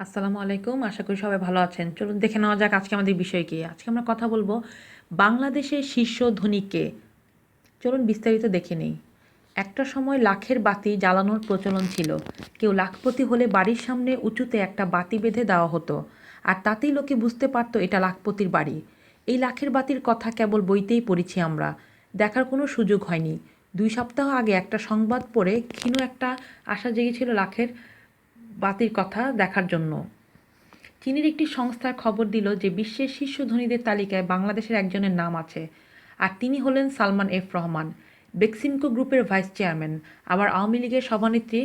আসসালামু আলাইকুম, আশা করি সবাই ভালো আছেন। চলুন দেখে নেওয়া যাক আজকে আমাদের বিষয় কি। আজকে আমরা কথা বলব বাংলাদেশের শীর্ষ ধনীকে চলুন বিস্তারিত দেখে নিই। একটা সময় লাখের বাতি জ্বালানোর প্রচলন ছিল। কেউ লাখপতি হলে বাড়ির সামনে উঁচুতে একটা বাতি বেঁধে দেওয়া হতো। আর তাতেই লোকে বুঝতে পারতো এটা লাখপতির বাড়ি। এই লাখের বাতির কথা কেবল বইতেই পড়েছি আমরা। দেখার কোনো সুযোগ হয়নি। দুই সপ্তাহ আগে একটা সংবাদ পড়ে ক্ষীণ একটা আশা জেগেছিল লাখের বাতির কথা দেখার জন্য। চীনের একটি সংস্থার খবর দিল যে বিশ্বের শীর্ষ ধনীদের তালিকায় বাংলাদেশের একজনের নাম আছে আর তিনি হলেন সালমান এফ রহমান, বেক্সিমকো গ্রুপের ভাইস চেয়ারম্যান। আবার আওয়ামী লীগের সভানেত্রী,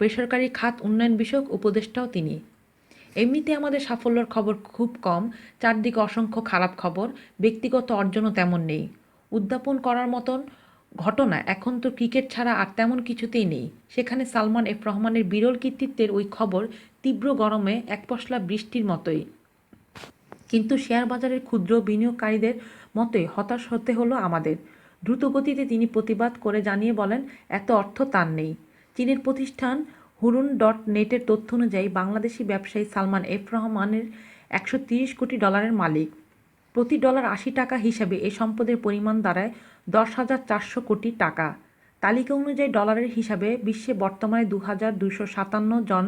বেসরকারি খাত উন্নয়ন বিষয়ক উপদেষ্টাও তিনি। এমনিতে আমাদের সাফল্যের খবর খুব কম, চারদিকে অসংখ্য খারাপ খবর, ব্যক্তিগত অর্জনও তেমন নেই। উদ্যাপন করার মতন ঘটনা, এখন তো ক্রিকেট ছাড়া আর তেমন কিছুতেই নেই। সেখানে সালমান এফ রহমানের বিরল কৃতিত্বের ওই খবর তীব্র গরমে এক পশলা বৃষ্টির মতোই। কিন্তু শেয়ার বাজারের ক্ষুদ্র বিনিয়োগকারীদের মতোই হতাশ হতে হলো আমাদের। দ্রুতগতিতে তিনি প্রতিবাদ করে জানিয়ে বলেন, এত অর্থ তার নেই। চীনের প্রতিষ্ঠান হুরুন ডট নেটের তথ্য অনুযায়ী বাংলাদেশি ব্যবসায়ী সালমান এফ রহমানের একশো কোটি ডলারের মালিক। প্রতি ডলার আশি টাকা হিসাবে এ সম্পদের পরিমাণ দাঁড়ায় দশ হাজার চারশো কোটি টাকা। তালিকা অনুযায়ী ডলারের হিসাবে বিশ্বে বর্তমানে দু হাজার দুশো সাতান্ন জন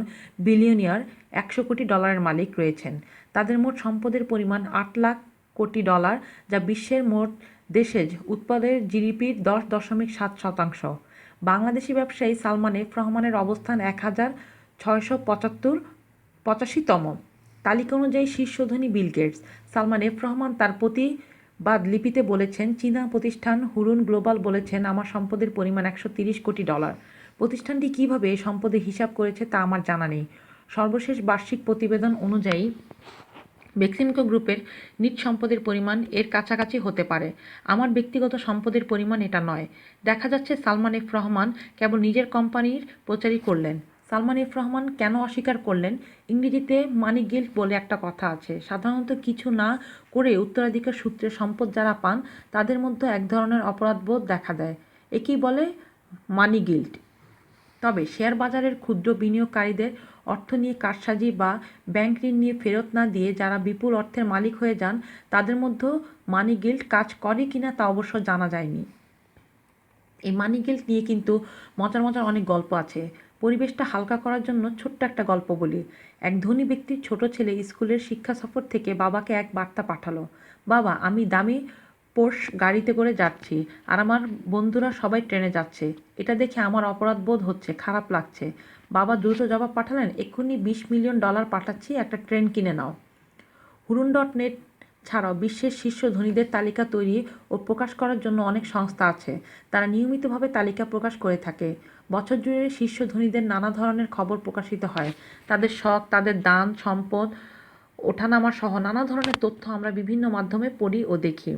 বিলিয়নিয়ার একশো কোটি ডলারের মালিক রয়েছেন। তাদের মোট সম্পদের পরিমাণ আট লাখ কোটি ডলার, যা বিশ্বের মোট দেশে উৎপাদের জিডিপির দশ দশমিক সাত শতাংশ। বাংলাদেশি ব্যবসায়ী সালমান এফ রহমানের অবস্থান এক হাজার ছয়শো পঁচাত্তর, পঁচাশিতম। তালিকা অনুযায়ী শীর্ষ ধনী Bill Gates. Salman F Rahman তার প্রতিবাদ লিপিতে বলেছেন, চীনা প্রতিষ্ঠান হুরুন গ্লোবাল বলেছেন, আমার সম্পদের পরিমাণ একশো তিরিশ কোটি ডলার। প্রতিষ্ঠানটি কীভাবে এই সম্পদের হিসাব করেছে তা আমার জানা নেই। সর্বশেষ বার্ষিক প্রতিবেদন অনুযায়ী বেক্সিমকো গ্রুপের নিট সম্পদের পরিমাণ এর কাছাকাছি হতে পারে। আমার ব্যক্তিগত সম্পদের পরিমাণ এটা নয়। দেখা যাচ্ছে সালমান এফ রহমান কেবল নিজের কোম্পানির প্রচারই করলেন। সালমান এফ রহমান কেন অস্বীকার করলেন? ইংরেজিতে মানি গিল্ট বলে একটা কথা আছে। সাধারণত কিছু না করে উত্তরাধিকার সূত্রে সম্পদ যারা পান, তাদের মধ্যে এক ধরনের অপরাধবোধ দেখা দেয়। একেই বলে মানি গিল্ট। তবে শেয়ার বাজারের ক্ষুদ্র বিনিয়োগকারীদের অর্থ নিয়ে কারসাজি বা ব্যাংক ঋণ নিয়ে ফেরত না দিয়ে যারা বিপুল অর্থের মালিক হয়ে যান, তাদের মধ্যেও মানি গিল্ট কাজ করে কিনা তা অবশ্য জানা যায়নি। এই মানি গিল্ট নিয়ে কিন্তু মজার মজার অনেক গল্প আছে। পরিবেশটা হালকা করার জন্য ছোট্ট একটা গল্প বলি। এক ধনী ব্যক্তির ছোট ছেলে স্কুলের শিক্ষা সফর থেকে বাবাকে এক বার্তা পাঠালো। বাবা, আমি দামি পোর্শ গাড়িতে করে যাচ্ছি আর আমার বন্ধুরা সবাই ট্রেনে যাচ্ছে। এটা দেখে আমার অপরাধ বোধ হচ্ছে, খারাপ লাগছে। বাবা দ্রুত জবাব পাঠালেন, এক্ষুনি বিশ মিলিয়ন ডলার পাঠাচ্ছি, একটা ট্রেন কিনে নাও। হুরুন ডট নেট ছাড়াও বিশ্বের শীর্ষ ধনীদের তালিকা তৈরি ও প্রকাশ করার জন্য অনেক সংস্থা আছে। তারা নিয়মিতভাবে তালিকা প্রকাশ করে থাকে। বছর জুড়ে শীর্ষ ধনীদের নানা ধরনের খবর প্রকাশিত হয়। তাদের শখ, তাদের দান, সম্পদ, ওঠানামা সহ নানা ধরনের তথ্য আমরা বিভিন্ন মাধ্যমে পড়ি ও দেখি।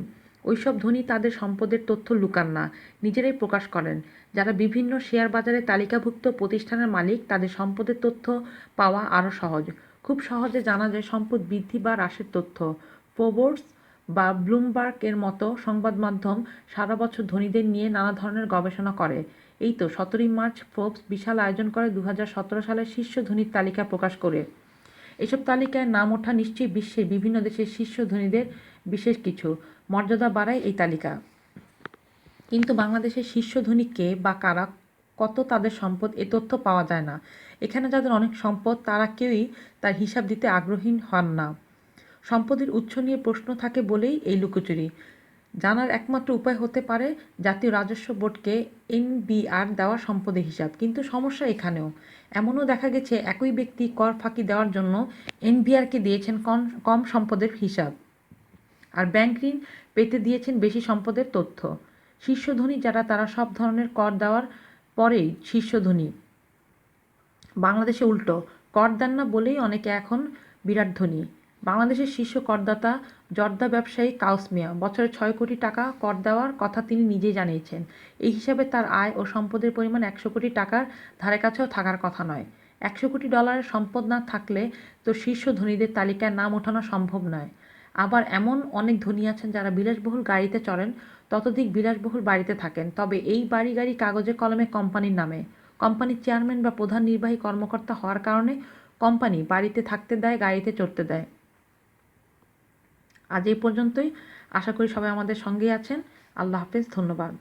ওইসব ধনী তাদের সম্পদের তথ্য লুকান না, নিজেরাই প্রকাশ করেন। যারা বিভিন্ন শেয়ার বাজারে তালিকাভুক্ত প্রতিষ্ঠানের মালিক, তাদের সম্পদের তথ্য পাওয়া আরও সহজ। খুব সহজে জানা যায় সম্পদ বৃদ্ধি বা হ্রাসের তথ্য। ফোর্বস বা ব্লুমবার্গ এর মতো সংবাদ মাধ্যম সারা বছর ধনীদের নিয়ে নানা ধরনের গবেষণা করে। এই তো সতেরোই মার্চ ফোর্বস বিশাল আয়োজন করে দু হাজার সতেরো সালের শীর্ষ ধনীর তালিকা প্রকাশ করে। এসব তালিকায় নাম ওঠা নিশ্চয়ই বিশ্বের বিভিন্ন দেশের শীর্ষ ধনীদের বিশেষ কিছু। মর্যাদা বাড়ায় এই তালিকা। কিন্তু বাংলাদেশের শীর্ষ ধনী কে বা কারা, কত তাদের সম্পদ, এ তথ্য পাওয়া যায় না। এখানে যাদের অনেক সম্পদ, তারা কেউই তার হিসাব দিতে আগ্রহী হন না। সম্পদের উৎস নিয়ে প্রশ্ন থাকে বলেই এই লুকোচুরি। জানার একমাত্র উপায় হতে পারে জাতীয় রাজস্ব বোর্ডকে এনবিআর দেওয়া সম্পদের হিসাব। কিন্তু সমস্যা এখানেও। এমনও দেখা গেছে একই ব্যক্তি কর ফাঁকি দেওয়ার জন্য এনবিআরকে দিয়েছেন কম কম সম্পদের হিসাব। আর ব্যাংক ঋণ পেতে দিয়েছেন বেশি সম্পদের তথ্য। শীর্ষ ধনী যারা, তারা সব ধরনের কর দেওয়ার পরেই শীর্ষ ধনী বাংলাদেশে উল্টো। কর দেন না বলেই অনেকে এখন বিরাট ধনী। বাংলাদেশের শীর্ষ করদাতা জর্দা ব্যবসায়ী কাউস মিয়া। বছরে ছয় কোটি টাকা কর দেওয়ার কথা তিনি নিজেই জানিয়েছেন। এই হিসাবে তার আয় ও সম্পদের পরিমাণ একশো কোটি টাকার ধারে কাছেও থাকার কথা নয়। একশো কোটি ডলারের সম্পদ না থাকলে তো শীর্ষ ধনীদের তালিকায় নাম ওঠানো সম্ভব নয়। আবার এমন অনেক ধনী আছেন যারা বিলাসবহুল গাড়িতে চড়েন, ততোধিক বিলাসবহুল বাড়িতে থাকেন। তবে এই বাড়ি গাড়ি কাগজে কলমে কোম্পানির নামে। কোম্পানির চেয়ারম্যান বা প্রধান নির্বাহী কর্মকর্তা হওয়ার কারণে কোম্পানি বাড়িতে থাকতে দেয়, গাড়িতে চড়তে দেয়। আজ এই পর্যন্তই। আশা করি সবাই আমাদের সঙ্গেই আছেন। আল্লাহ হাফেজ ধন্যবাদ।